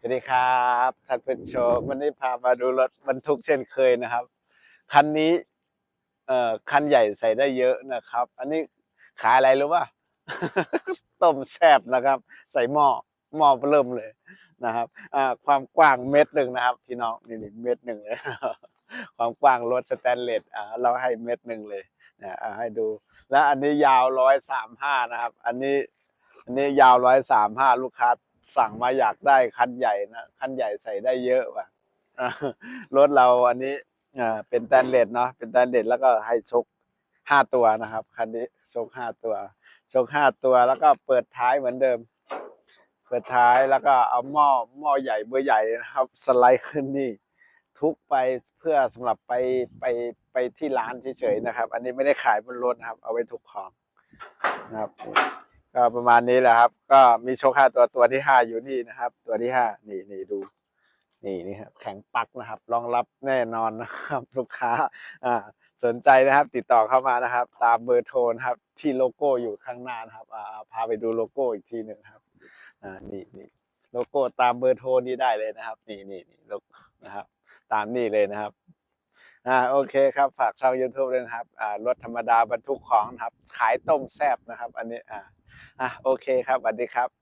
สวัสดีครับท่านผู้ชมวันนี้พามาดูรถบรรทุกเช่นเคยนะครับ คันนี้ เอ่อคันใหญ่ใส่ได้เยอะนะครับ อันนี้ขายอะไรรู้ป่ะ ต้มแซบนะครับ ใส่หม้อหม้อเริ่มเลยนะครับ อ่า ความกว้างเม็ดหนึ่งนะครับ พี่น้องนี่นี่เม็ดหนึ่งเลย ความกว้างรถสแตนเลสอ่าเราให้เม็ดหนึ่งเลยนะอ่าให้ดู แล้วอันนี้ยาวร้อยสามห้านะครับ อันนี้ อันนี้ยาวร้อยสามห้าลูกค้า สั่งมาอยากได้คันใหญ่นะคันใหญ่ใส่ได้เยอะว่ะรถเราอันนี้อ่าเป็นแตนเลสเนาะเป็นแตนเลสแล้วก็ให้ชกห้าตัวนะครับคันนี้ชกห้าตัวชกห้าตัวแล้วก็เปิดท้ายเหมือนเดิม เปิดท้ายแล้วก็เอาหม้อหม้อใหญ่เบอร์ใหญ่นะครับ สไลด์ขึ้นนี่ ทุกไปเพื่อสำหรับไปไปไปที่ร้านเฉยๆนะครับ อันนี้ไม่ได้ขายบนรถนะครับ เอาไว้ทุกของนะครับ ก็ประมาณนี้แหละครับ ก็มีโชคห้าตัวตัวที่ห้าอยู่นี่นะครับ ตัวที่ห้านี่นี่ดู นี่นี่ครับแข็งปักนะครับ รองรับแน่นอนนะครับ ลูกค้า อ่า สนใจนะครับ ติดต่อเข้ามานะครับ ตามเบอร์โทรนะครับ ที่โลโก้อยู่ข้างหน้านะครับ อ่าพาไปดูโลโก้อีกทีหนึ่งครับ อ่านี่นี่โลโก้ตามเบอร์โทรนี้ได้เลยนะครับ นี่นี่นี่โลโก้นะครับ ตามนี่เลยนะครับอ่าโอเคครับฝากช่อง YouTube ด้วยนะครับอ่ารถธรรมดาบรรทุกของนะครับ ขายต้มแซบนะครับ อันนี้อ่า อะโอเคครับสวัสดีครับ